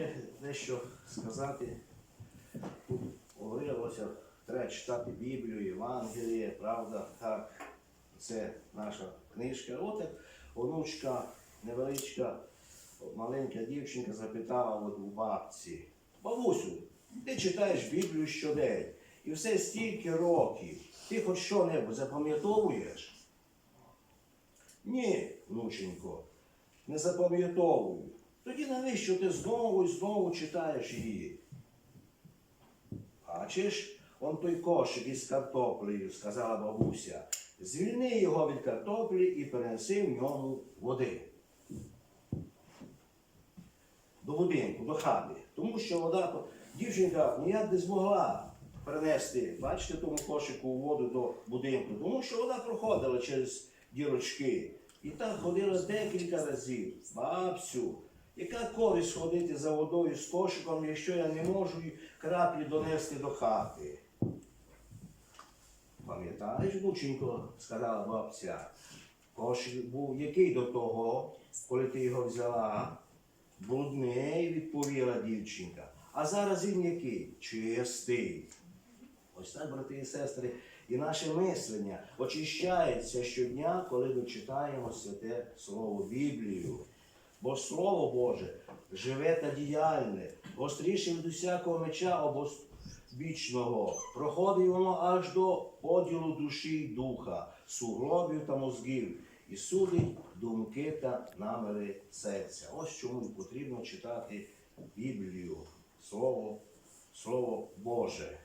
ще дещо сказати. Тут говорилося, треба читати Біблію, Євангеліє, правда, так. Це наша книжка. От онучка невеличка, маленька дівчинка запитала от у бабці, бабусю, ти читаєш Біблію щодень, і все стільки років. Ти хоч що-небудь запам'ятовуєш? Ні, внученько, не запам'ятовую. Тоді навіщо ти знову і знову читаєш її? Бачиш, он той кошик із картоплею, сказала бабуся. Звільни його від картоплі і перенеси в ньому води. До будинку, до хати. Тому що вода, дівчинка ніяк не змогла перенести, бачите, тому кошику воду до будинку, тому що вона проходила через дірочки. І так ходила декілька разів. Бабцю, яка користь ходити за водою з кошиком, якщо я не можу краплі донести до хати? Пам'ятаєш, внученько, сказала бабця, кошик був який до того, коли ти його взяла? Брудний, відповіла дівчинка. А зараз він який? Чистий. Ось так, брати і сестри, і наше мислення очищається щодня, коли ми читаємо святе Слово Біблію. Бо Слово Боже живе та діяльне, гостріше від усякого меча обозбічного. Проходить воно аж до поділу душі й духа, сугробів та мозгів, і судить думки та наміри серця. Ось чому потрібно читати Біблію, Слово, Слово Боже.